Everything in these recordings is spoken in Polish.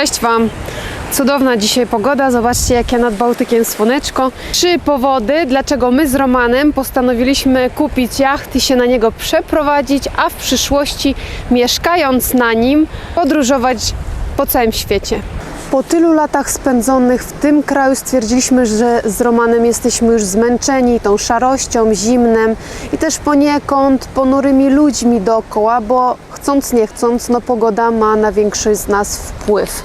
Cześć Wam! Cudowna dzisiaj pogoda, zobaczcie jakie nad Bałtykiem słoneczko. Trzy powody, dlaczego my z Romanem postanowiliśmy kupić jacht i się na niego przeprowadzić, a w przyszłości mieszkając na nim podróżować po całym świecie. Po tylu latach spędzonych w tym kraju stwierdziliśmy, że z Romanem jesteśmy już zmęczeni tą szarością, zimnem i też poniekąd ponurymi ludźmi dookoła, bo chcąc nie chcąc, no pogoda ma na większość z nas wpływ.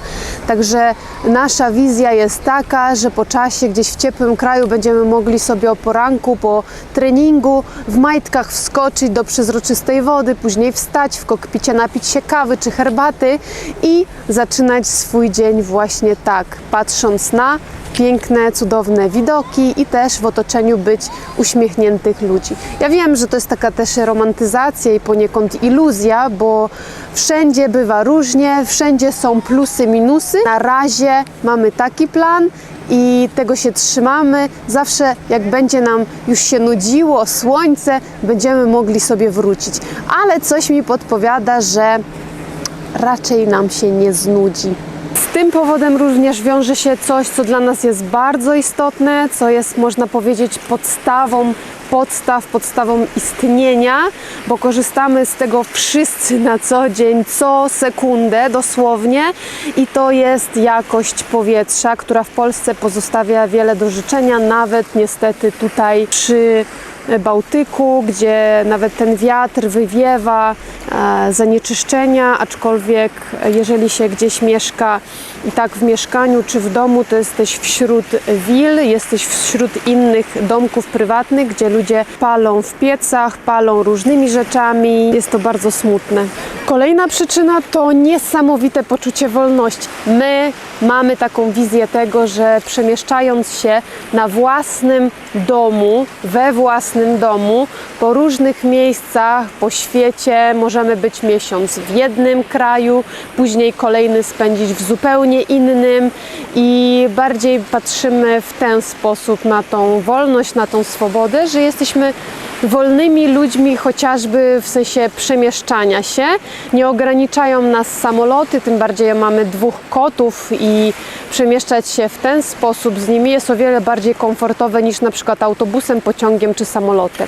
Także nasza wizja jest taka, że po czasie gdzieś w ciepłym kraju będziemy mogli sobie o poranku po treningu w majtkach wskoczyć do przezroczystej wody, później wstać w kokpicie, napić się kawy czy herbaty i zaczynać swój dzień właśnie tak, patrząc na piękne, cudowne widoki i też w otoczeniu być uśmiechniętych ludzi. Ja wiem, że to jest taka też romantyzacja i poniekąd iluzja, bo wszędzie bywa różnie, wszędzie są plusy, minusy. Na razie mamy taki plan i tego się trzymamy. Zawsze jak będzie nam już się nudziło słońce, będziemy mogli sobie wrócić. Ale coś mi podpowiada, że raczej nam się nie znudzi. Z tym powodem również wiąże się coś, co dla nas jest bardzo istotne, co jest, można powiedzieć, podstawą podstaw, podstawą istnienia, bo korzystamy z tego wszyscy na co dzień, co sekundę dosłownie i to jest jakość powietrza, która w Polsce pozostawia wiele do życzenia, nawet niestety tutaj przy Bałtyku, gdzie nawet ten wiatr wywiewa e, zanieczyszczenia, aczkolwiek jeżeli się gdzieś mieszka i tak w mieszkaniu czy w domu, to jesteś wśród wil, jesteś wśród innych domków prywatnych, gdzie ludzie palą w piecach, palą różnymi rzeczami. Jest to bardzo smutne. Kolejna przyczyna to niesamowite poczucie wolności. My mamy taką wizję tego, że przemieszczając się na własnym domu, we własnym domu, po różnych miejscach po świecie, możemy być miesiąc w jednym kraju, później kolejny spędzić w zupełnie innym i bardziej patrzymy w ten sposób na tą wolność, na tą swobodę, że jesteśmy wolnymi ludźmi, chociażby w sensie przemieszczania się. Nie ograniczają nas samoloty, tym bardziej mamy dwóch kotów i przemieszczać się w ten sposób z nimi jest o wiele bardziej komfortowe niż na przykład autobusem, pociągiem czy samolotem.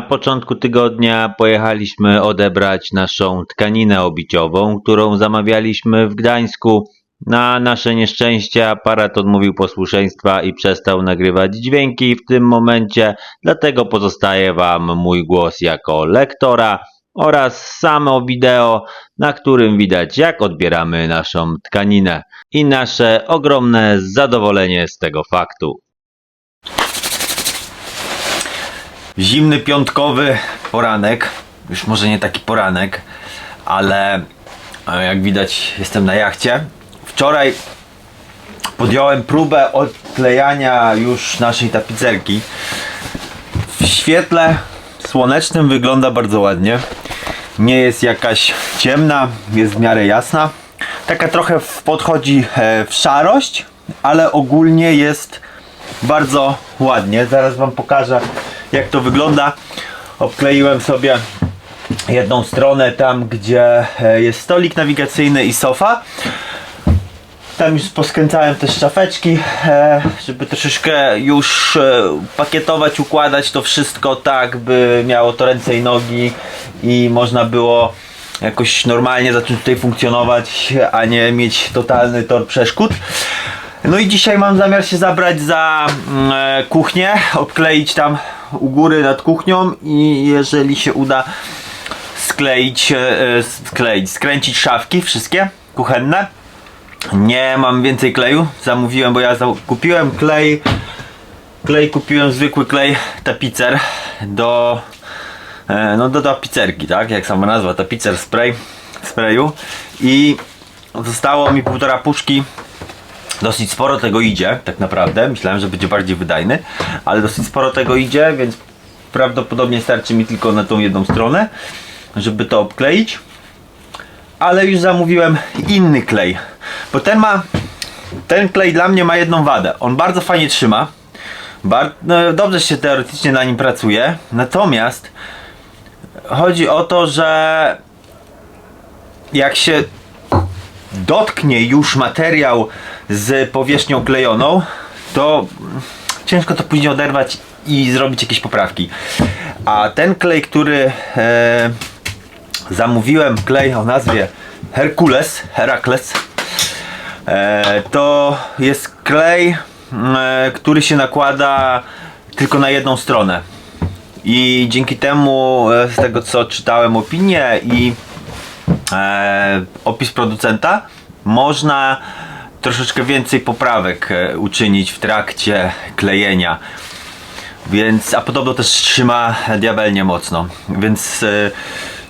Na początku tygodnia pojechaliśmy odebrać naszą tkaninę obiciową, którą zamawialiśmy w Gdańsku. Na nasze nieszczęście aparat odmówił posłuszeństwa i przestał nagrywać dźwięki w tym momencie, dlatego pozostaje Wam mój głos jako lektora oraz samo wideo, na którym widać jak odbieramy naszą tkaninę i nasze ogromne zadowolenie z tego faktu. Zimny piątkowy poranek. Już może nie taki poranek, ale e, jak widać jestem na jachcie. Wczoraj podjąłem próbę odklejania już naszej tapicerki. W świetle słonecznym wygląda bardzo ładnie. Nie jest jakaś ciemna, jest w miarę jasna. Taka trochę podchodzi e, w szarość, ale ogólnie jest bardzo ładnie. Zaraz Wam pokażę jak to wygląda. Obkleiłem sobie jedną stronę tam, gdzie e, jest stolik nawigacyjny i sofa. Tam już poskręcałem też szafeczki, e, żeby troszeczkę już e, pakietować, układać to wszystko tak, by miało to ręce i nogi i można było jakoś normalnie zacząć tutaj funkcjonować, a nie mieć totalny tor przeszkód. No i dzisiaj mam zamiar się zabrać za mm, kuchnię, obkleić tam u góry nad kuchnią i jeżeli się uda skleić, e, skleić, skręcić szafki wszystkie kuchenne. Nie mam więcej kleju, zamówiłem, bo ja kupiłem klej Klej kupiłem zwykły klej tapicer do e, no do tapicerki, tak? Jak sama nazwa, tapicer spray sprayu i zostało mi półtora puszki dosyć sporo tego idzie, tak naprawdę. Myślałem, że będzie bardziej wydajny, ale dosyć sporo tego idzie, więc prawdopodobnie starczy mi tylko na tą jedną stronę, żeby to obkleić. Ale już zamówiłem inny klej, bo ten ma, ten klej dla mnie ma jedną wadę. On bardzo fajnie trzyma, no, dobrze się teoretycznie na nim pracuje, natomiast chodzi o to, że jak się dotknie już materiał z powierzchnią klejoną, to ciężko to później oderwać i zrobić jakieś poprawki. A ten klej, który e, zamówiłem, klej o nazwie Hercules, Herakles, e, to jest klej, e, który się nakłada tylko na jedną stronę. I dzięki temu, e, z tego co czytałem opinię i e, opis producenta, można troszeczkę więcej poprawek e, uczynić w trakcie klejenia. Więc, a podobno też trzyma diabelnie mocno. Więc e,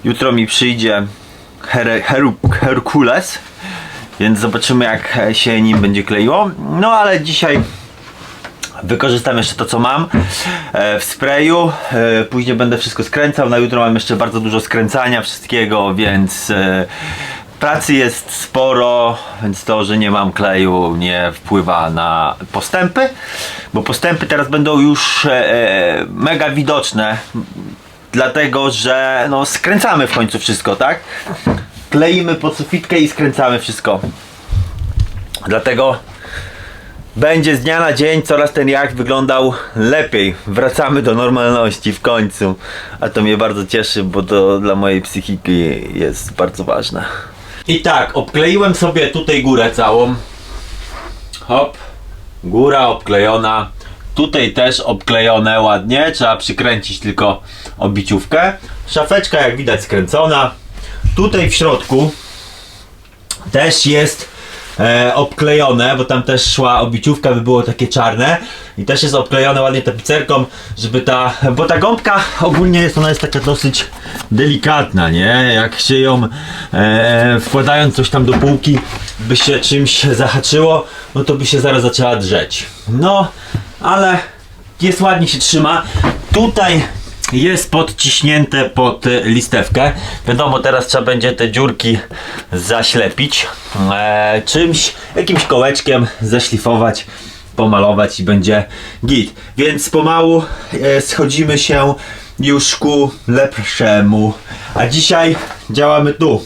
jutro mi przyjdzie Her Her Herkules, więc zobaczymy jak się nim będzie kleiło. No ale dzisiaj Wykorzystam jeszcze to co mam e, w sprayu. Później będę wszystko skręcał. Na jutro mam jeszcze bardzo dużo skręcania wszystkiego, więc pracy jest sporo, więc to, że nie mam kleju nie wpływa na postępy, bo postępy teraz będą już e, e, mega widoczne, dlatego że no, skręcamy w końcu wszystko, tak? Kleimy pod sufitkę i skręcamy wszystko. Dlatego będzie z dnia na dzień coraz ten jacht wyglądał lepiej. Wracamy do normalności w końcu. A to mnie bardzo cieszy, bo to dla mojej psychiki jest bardzo ważne. I tak, obkleiłem sobie tutaj górę całą. Hop. Góra obklejona. Tutaj też obklejone ładnie. Trzeba przykręcić tylko obiciówkę. Szafeczka jak widać skręcona. Tutaj w środku też jest e, obklejone, bo tam też szła obiciówka, by było takie czarne i też jest obklejone ładnie tapicerką, żeby ta, bo ta gąbka ogólnie jest, ona jest taka dosyć delikatna, nie? Jak się ją e, wkładając coś tam do półki, by się czymś zahaczyło, no to by się zaraz zaczęła drzeć. No, ale jest ładnie się trzyma. Tutaj jest podciśnięte pod y, listewkę. Wiadomo, teraz trzeba będzie te dziurki zaślepić e, czymś, jakimś kołeczkiem zaszlifować, pomalować i będzie git. Więc pomału e, schodzimy się już ku lepszemu. A dzisiaj działamy tu.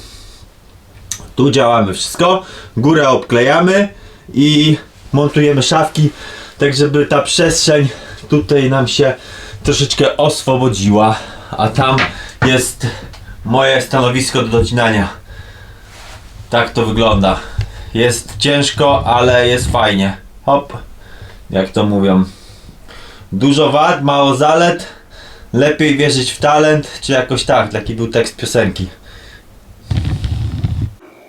Tu działamy wszystko. Górę obklejamy i montujemy szafki, tak żeby ta przestrzeń tutaj nam się troszeczkę oswobodziła, a tam jest moje stanowisko do docinania. Tak to wygląda. Jest ciężko, ale jest fajnie. Hop, jak to mówią. Dużo wad, mało zalet. Lepiej wierzyć w talent, czy jakoś tak. Taki był tekst piosenki.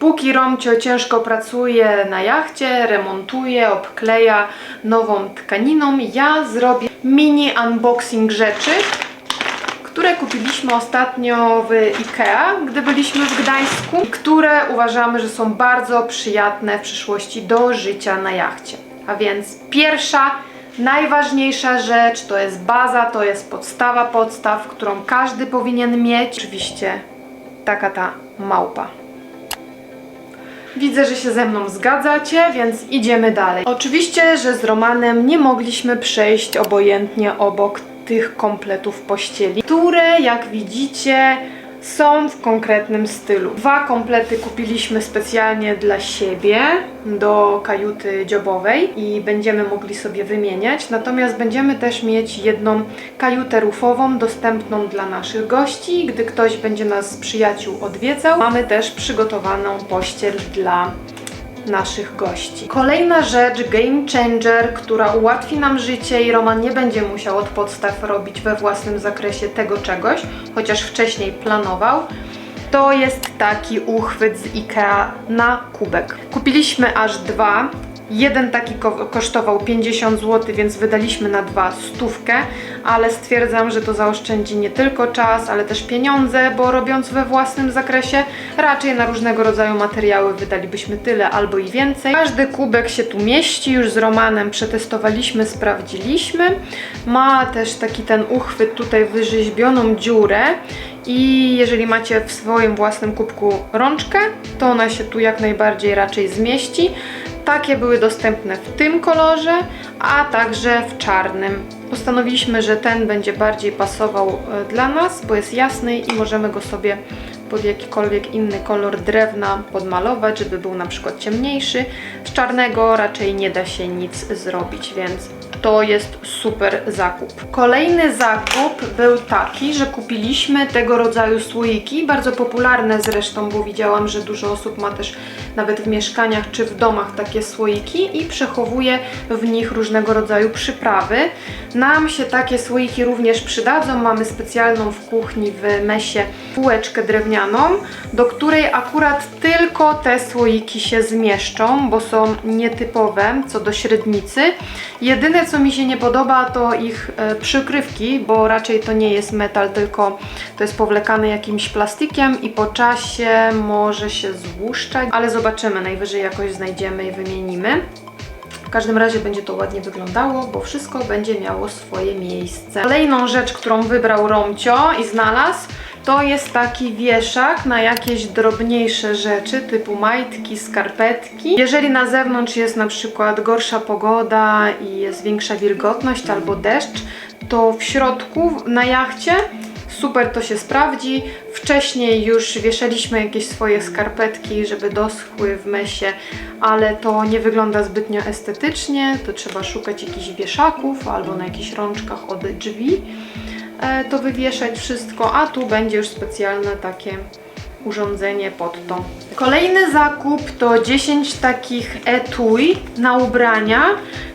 Póki Romcio ciężko pracuje na jachcie, remontuje, obkleja nową tkaniną, ja zrobię mini unboxing rzeczy, które kupiliśmy ostatnio w IKEA, gdy byliśmy w Gdańsku, które uważamy, że są bardzo przyjatne w przyszłości do życia na jachcie. A więc pierwsza, najważniejsza rzecz to jest baza, to jest podstawa podstaw, którą każdy powinien mieć. Oczywiście taka ta małpa. Widzę, że się ze mną zgadzacie, więc idziemy dalej. Oczywiście, że z Romanem nie mogliśmy przejść obojętnie obok tych kompletów pościeli, które jak widzicie są w konkretnym stylu. Dwa komplety kupiliśmy specjalnie dla siebie do kajuty dziobowej i będziemy mogli sobie wymieniać. Natomiast będziemy też mieć jedną kajutę rufową dostępną dla naszych gości. Gdy ktoś będzie nas z przyjaciół odwiedzał, mamy też przygotowaną pościel dla naszych gości. Kolejna rzecz, game changer, która ułatwi nam życie i Roman nie będzie musiał od podstaw robić we własnym zakresie tego czegoś, chociaż wcześniej planował. To jest taki uchwyt z IKEA na kubek. Kupiliśmy aż dwa. Jeden taki ko- kosztował 50 zł, więc wydaliśmy na dwa stówkę, ale stwierdzam, że to zaoszczędzi nie tylko czas, ale też pieniądze, bo robiąc we własnym zakresie, raczej na różnego rodzaju materiały wydalibyśmy tyle albo i więcej. Każdy kubek się tu mieści, już z Romanem przetestowaliśmy, sprawdziliśmy. Ma też taki ten uchwyt tutaj wyrzeźbioną dziurę i jeżeli macie w swoim własnym kubku rączkę, to ona się tu jak najbardziej raczej zmieści. Takie były dostępne w tym kolorze, a także w czarnym. Postanowiliśmy, że ten będzie bardziej pasował e, dla nas, bo jest jasny i możemy go sobie pod jakikolwiek inny kolor drewna podmalować, żeby był na przykład ciemniejszy. Z czarnego raczej nie da się nic zrobić, więc to jest super zakup. Kolejny zakup był taki, że kupiliśmy tego rodzaju słoiki, bardzo popularne zresztą, bo widziałam, że dużo osób ma też nawet w mieszkaniach czy w domach takie słoiki i przechowuje w nich różnego rodzaju przyprawy. Nam się takie słoiki również przydadzą. Mamy specjalną w kuchni w mesie półeczkę drewnianą, do której akurat tylko te słoiki się zmieszczą, bo są nietypowe co do średnicy. Jedyne co mi się nie podoba to ich e, przykrywki, bo raczej to nie jest metal, tylko to jest powlekane jakimś plastikiem i po czasie może się złuszczać, ale zobaczymy, najwyżej jakoś znajdziemy i wymienimy. Każdym razie będzie to ładnie wyglądało, bo wszystko będzie miało swoje miejsce. Kolejną rzecz, którą wybrał Romcio i znalazł, to jest taki wieszak na jakieś drobniejsze rzeczy, typu majtki, skarpetki. Jeżeli na zewnątrz jest na przykład gorsza pogoda i jest większa wilgotność albo deszcz, to w środku na jachcie super to się sprawdzi. Wcześniej już wieszaliśmy jakieś swoje skarpetki, żeby doschły w mesie, ale to nie wygląda zbytnio estetycznie. To trzeba szukać jakichś wieszaków albo na jakichś rączkach od drzwi. E, To wywieszać wszystko, a tu będzie już specjalne takie urządzenie pod to. Kolejny zakup to 10 takich etui na ubrania,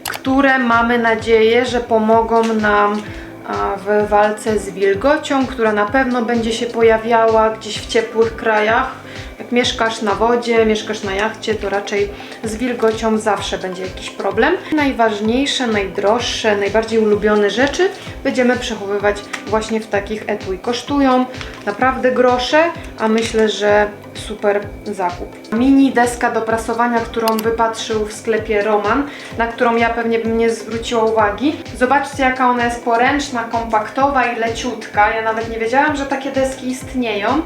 które mamy nadzieję, że pomogą nam w walce z wilgocią, która na pewno będzie się pojawiała gdzieś w ciepłych krajach. Jak mieszkasz na wodzie, mieszkasz na jachcie, to raczej z wilgocią zawsze będzie jakiś problem. Najważniejsze, najdroższe, najbardziej ulubione rzeczy będziemy przechowywać właśnie w takich etui. Kosztują naprawdę grosze, a myślę, że super zakup. Mini deska do prasowania, którą wypatrzył w sklepie Roman, na którą ja pewnie bym nie zwróciła uwagi. Zobaczcie jaka ona jest poręczna, kompaktowa i leciutka. Ja nawet nie wiedziałam, że takie deski istnieją.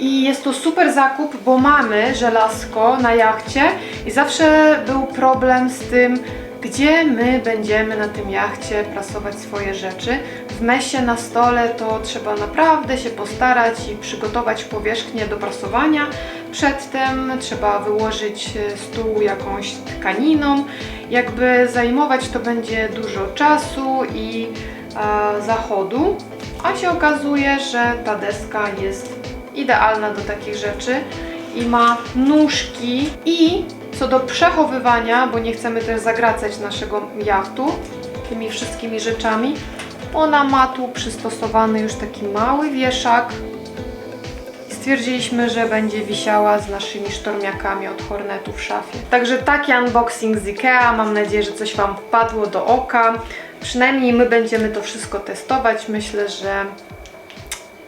I jest to super zakup, bo mamy żelazko na jachcie i zawsze był problem z tym, gdzie my będziemy na tym jachcie prasować swoje rzeczy. W mesie na stole to trzeba naprawdę się postarać i przygotować powierzchnię do prasowania. Przedtem trzeba wyłożyć e, stół jakąś tkaniną. Jakby zajmować to będzie dużo czasu i e, zachodu, a się okazuje, że ta deska jest idealna do takich rzeczy i ma nóżki i co do przechowywania, bo nie chcemy też zagracać naszego jachtu tymi wszystkimi rzeczami, ona ma tu przystosowany już taki mały wieszak stwierdziliśmy, że będzie wisiała z naszymi sztormiakami od Hornetu w szafie. Także taki unboxing z Ikea, mam nadzieję, że coś Wam wpadło do oka. Przynajmniej my będziemy to wszystko testować. Myślę, że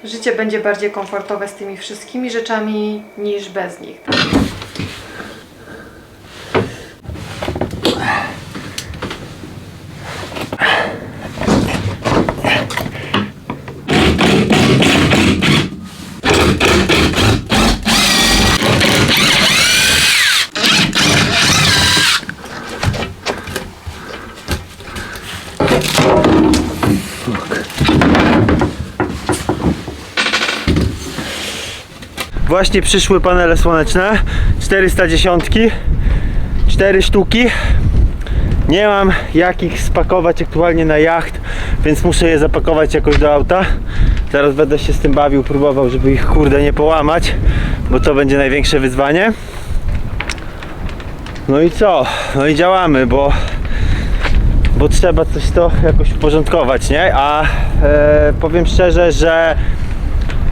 życie będzie bardziej komfortowe z tymi wszystkimi rzeczami niż bez nich. Właśnie przyszły panele słoneczne. 410 4 sztuki. Nie mam jak ich spakować aktualnie na jacht więc muszę je zapakować jakoś do auta. Zaraz będę się z tym bawił próbował żeby ich kurde nie połamać bo to będzie największe wyzwanie. No i co? No i działamy bo bo trzeba coś to jakoś uporządkować nie? A e, powiem szczerze że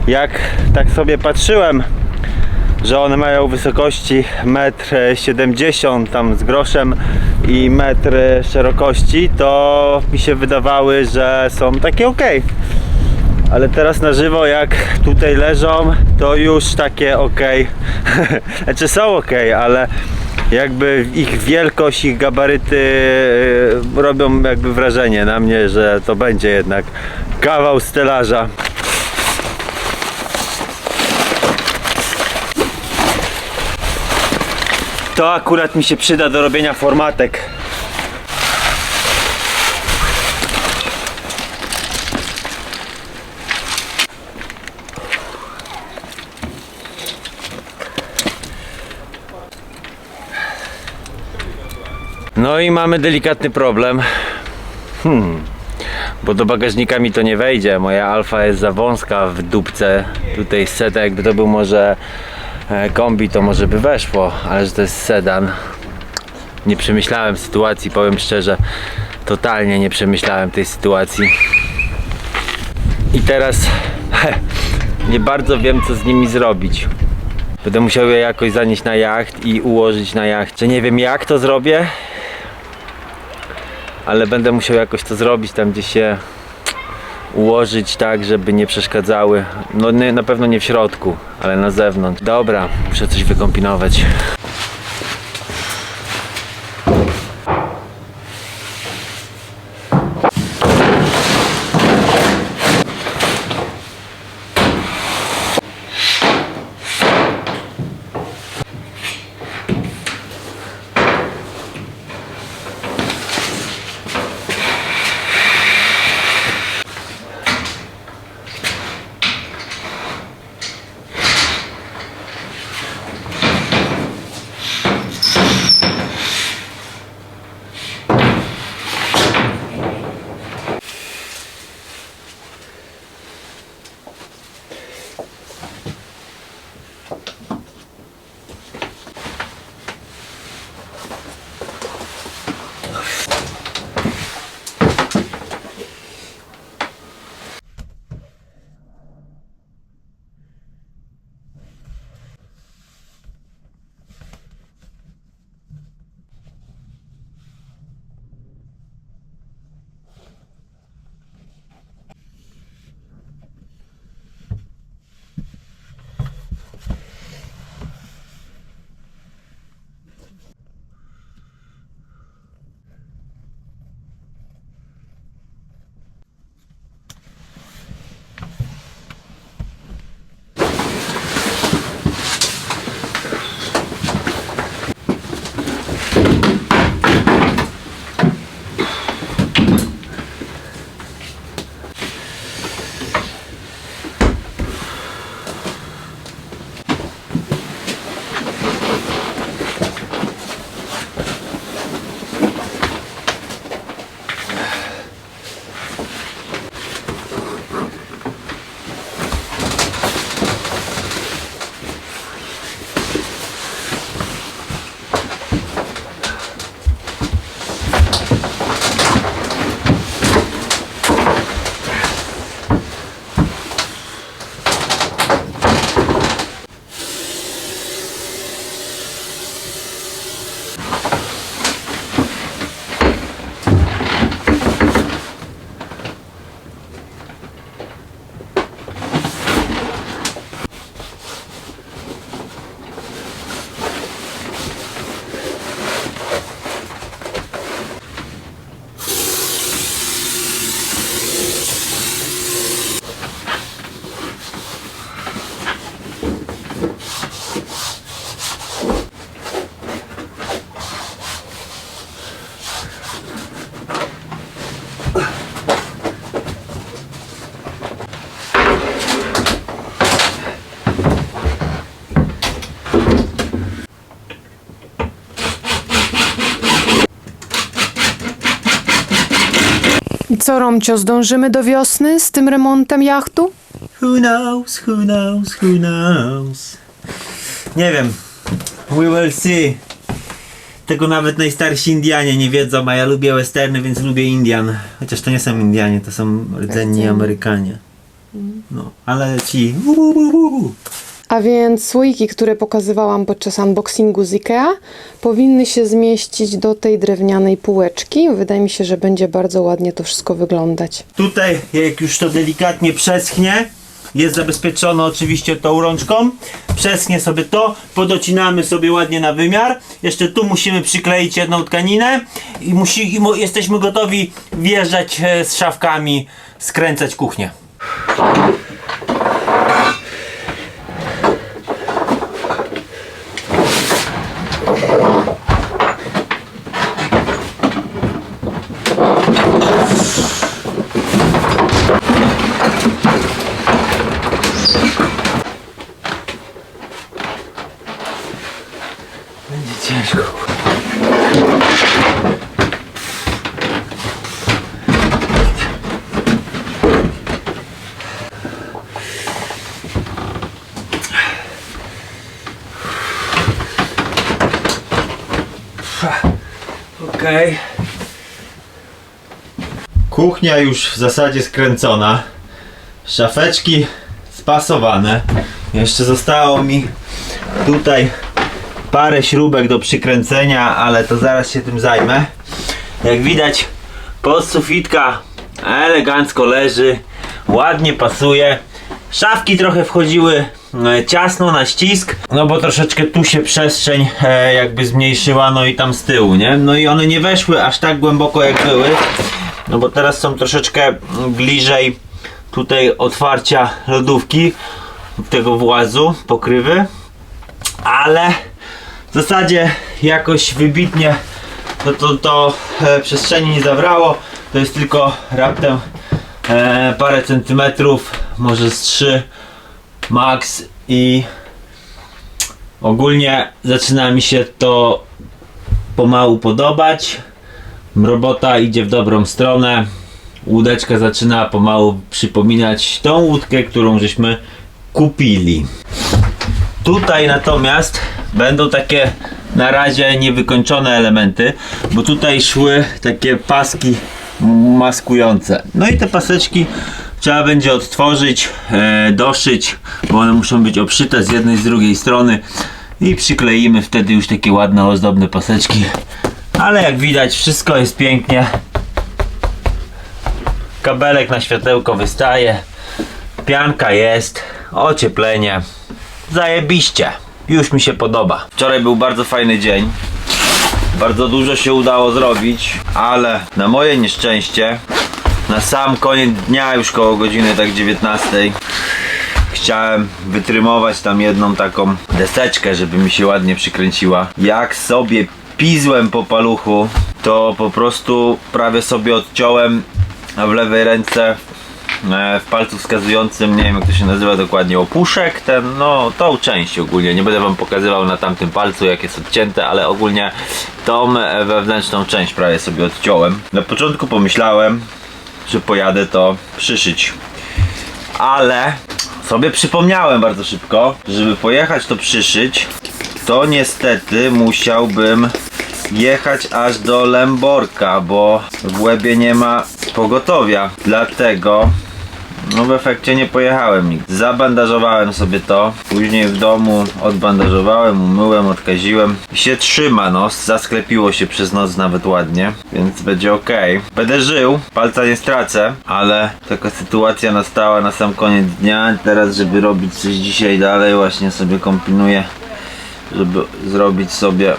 jak tak sobie patrzyłem że one mają wysokości 1,70 m tam z groszem i metr szerokości, to mi się wydawały, że są takie ok. Ale teraz na żywo jak tutaj leżą, to już takie ok. znaczy są ok, ale jakby ich wielkość, ich gabaryty yy, robią jakby wrażenie na mnie, że to będzie jednak kawał stelaża. To akurat mi się przyda do robienia formatek. No i mamy delikatny problem. Hmm. Bo do bagażnika mi to nie wejdzie. Moja alfa jest za wąska w dupce. Tutaj seta, jakby to był może kombi, to może by weszło, ale że to jest sedan. Nie przemyślałem sytuacji, powiem szczerze. Totalnie nie przemyślałem tej sytuacji. I teraz nie bardzo wiem, co z nimi zrobić. Będę musiał je jakoś zanieść na jacht i ułożyć na jachcie. Nie wiem jak to zrobię, ale będę musiał jakoś to zrobić tam gdzieś się ułożyć tak, żeby nie przeszkadzały. No nie, na pewno nie w środku, ale na zewnątrz. Dobra, muszę coś wykombinować. Co, Romcio, zdążymy do wiosny z tym remontem jachtu? Who knows, who knows, who knows. Nie wiem. We will see. Tego nawet najstarsi Indianie nie wiedzą, a ja lubię westerny, więc lubię Indian. Chociaż to nie są Indianie, to są rdzenni. Amerykanie. No, ale ci. A więc słoiki, które pokazywałam podczas unboxingu z IKEA, powinny się zmieścić do tej drewnianej półeczki. Wydaje mi się, że będzie bardzo ładnie to wszystko wyglądać. Tutaj, jak już to delikatnie przeschnie, jest zabezpieczone oczywiście tą rączką. Przeschnie sobie to, podocinamy sobie ładnie na wymiar. Jeszcze tu musimy przykleić jedną tkaninę i, musi, i jesteśmy gotowi wjeżdżać e, z szafkami, skręcać kuchnię. Okej. Kuchnia już w zasadzie skręcona. Szafeczki spasowane. Jeszcze zostało mi tutaj parę śrubek do przykręcenia, ale to zaraz się tym zajmę. Jak widać, podsufitka elegancko leży, ładnie pasuje. Szafki trochę wchodziły ciasno na ścisk, no bo troszeczkę tu się przestrzeń e, jakby zmniejszyła, no i tam z tyłu, nie? No i one nie weszły aż tak głęboko jak były, no bo teraz są troszeczkę bliżej tutaj otwarcia lodówki, tego włazu, pokrywy, ale w zasadzie jakoś wybitnie to, to, to e, przestrzeni nie zabrało. To jest tylko raptem e, parę centymetrów, może z 3 max i ogólnie zaczyna mi się to pomału podobać. Robota idzie w dobrą stronę. Łódeczka zaczyna pomału przypominać tą łódkę, którą żeśmy kupili. Tutaj natomiast będą takie na razie niewykończone elementy, bo tutaj szły takie paski maskujące. No i te paseczki trzeba będzie odtworzyć, e, doszyć, bo one muszą być obszyte z jednej z drugiej strony i przykleimy wtedy już takie ładne, ozdobne paseczki. Ale jak widać wszystko jest pięknie. Kabelek na światełko wystaje. Pianka jest, ocieplenie. Zajebiście. Już mi się podoba. Wczoraj był bardzo fajny dzień. Bardzo dużo się udało zrobić, ale na moje nieszczęście, na sam koniec dnia, już koło godziny tak 19, chciałem wytrymować tam jedną taką deseczkę, żeby mi się ładnie przykręciła. Jak sobie pizłem po paluchu, to po prostu prawie sobie odciąłem w lewej ręce e, w palcu wskazującym, nie wiem jak to się nazywa dokładnie, opuszek, ten, no tą część ogólnie, nie będę wam pokazywał na tamtym palcu jak jest odcięte, ale ogólnie tą e, wewnętrzną część prawie sobie odciąłem. Na początku pomyślałem, że pojadę to przyszyć, ale sobie przypomniałem bardzo szybko, żeby pojechać to przyszyć, to niestety musiałbym jechać aż do Lęborka, bo w Łebie nie ma pogotowia. Dlatego no w efekcie nie pojechałem nigdy. Zabandażowałem sobie to, później w domu odbandażowałem, umyłem, odkaziłem i się trzyma no, zasklepiło się przez noc nawet ładnie, więc będzie ok. Będę żył, palca nie stracę, ale taka sytuacja nastała na sam koniec dnia. Teraz żeby robić coś dzisiaj dalej właśnie sobie kombinuję, żeby zrobić sobie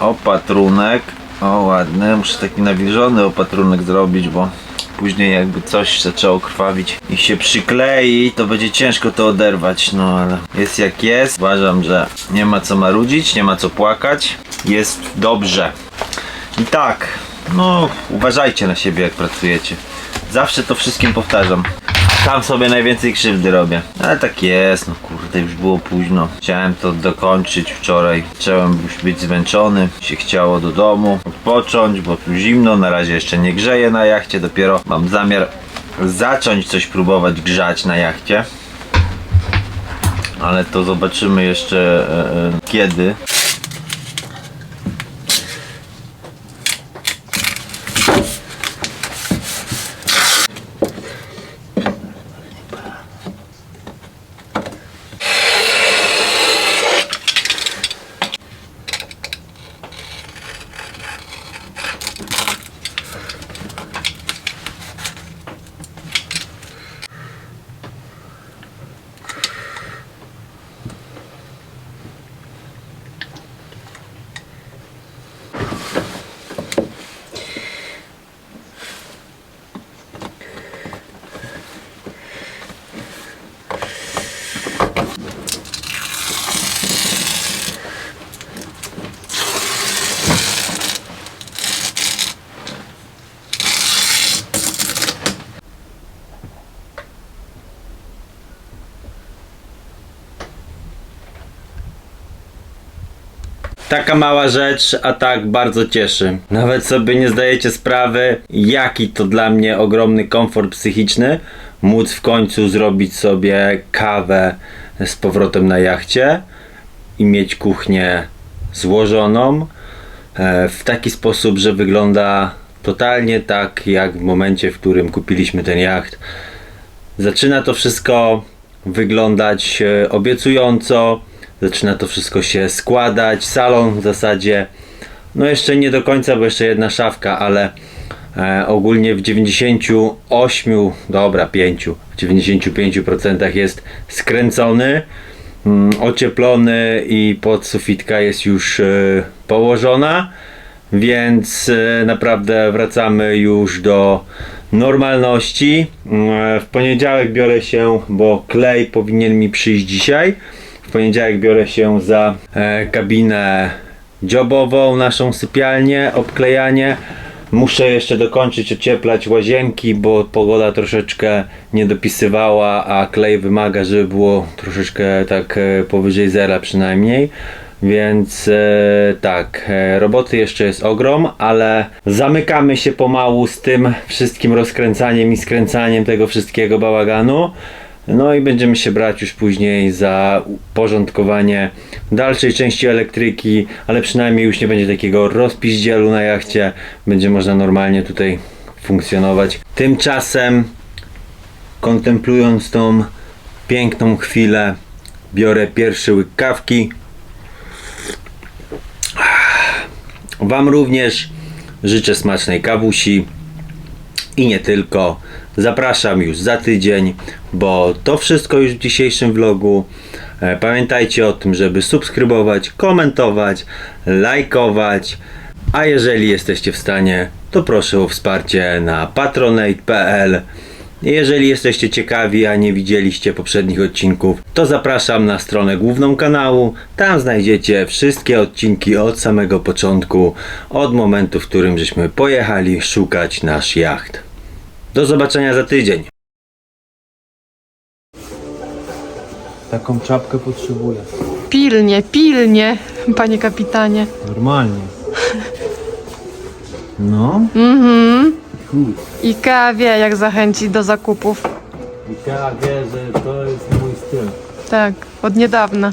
opatrunek. O ładny, muszę taki nawilżony opatrunek zrobić, bo później jakby coś zaczęło krwawić i się przyklei, to będzie ciężko to oderwać, no ale jest jak jest. Uważam, że nie ma co marudzić, nie ma co płakać. Jest dobrze. I tak, no uważajcie na siebie jak pracujecie. Zawsze to wszystkim powtarzam. Tam sobie najwięcej krzywdy robię. Ale tak jest, no kurde, już było późno. Chciałem to dokończyć wczoraj. Chciałem już być zmęczony. Się chciało do domu odpocząć, bo tu zimno. Na razie jeszcze nie grzeję na jachcie. Dopiero mam zamiar zacząć coś próbować grzać na jachcie. Ale to zobaczymy jeszcze e, e, kiedy. Taka mała rzecz, a tak bardzo cieszy. Nawet sobie nie zdajecie sprawy, jaki to dla mnie ogromny komfort psychiczny móc w końcu zrobić sobie kawę z powrotem na jachcie i mieć kuchnię złożoną e, w taki sposób, że wygląda totalnie tak jak w momencie, w którym kupiliśmy ten jacht. Zaczyna to wszystko wyglądać e, obiecująco, zaczyna to wszystko się składać. Salon w zasadzie, no jeszcze nie do końca, bo jeszcze jedna szafka, ale e, ogólnie w 98, dobra, 5, w 95% jest skręcony, mm, ocieplony i podsufitka jest już e, położona. Więc e, naprawdę wracamy już do normalności. Mm, W poniedziałek biorę się, bo klej powinien mi przyjść dzisiaj. Poniedziałek biorę się za e, kabinę dziobową, naszą sypialnię, obklejanie. Muszę jeszcze dokończyć ocieplać łazienki, bo pogoda troszeczkę nie dopisywała, a klej wymaga, żeby było troszeczkę tak e, powyżej zera przynajmniej. Więc e, tak, e, roboty jeszcze jest ogrom, ale zamykamy się pomału z tym wszystkim rozkręcaniem i skręcaniem tego wszystkiego bałaganu. No i będziemy się brać już później za porządkowanie dalszej części elektryki, ale przynajmniej już nie będzie takiego rozpiździelu na jachcie. Będzie można normalnie tutaj funkcjonować. Tymczasem kontemplując tą piękną chwilę, biorę pierwszy łyk kawki. Wam również życzę smacznej kawusi i nie tylko. Zapraszam już za tydzień, bo to wszystko już w dzisiejszym vlogu. E, Pamiętajcie o tym, żeby subskrybować, komentować, lajkować. A jeżeli jesteście w stanie, to proszę o wsparcie na patronate.pl. Jeżeli jesteście ciekawi, a nie widzieliście poprzednich odcinków, to zapraszam na stronę główną kanału. Tam znajdziecie wszystkie odcinki od samego początku, od momentu, w którym żeśmy pojechali szukać nasz jacht. Do zobaczenia za tydzień. Taką czapkę potrzebuję. Pilnie, pilnie, panie kapitanie. Normalnie. No. Mhm. IKEA wie, jak zachęcić do zakupów. Ikea wie, że to jest mój styl. Tak, od niedawna.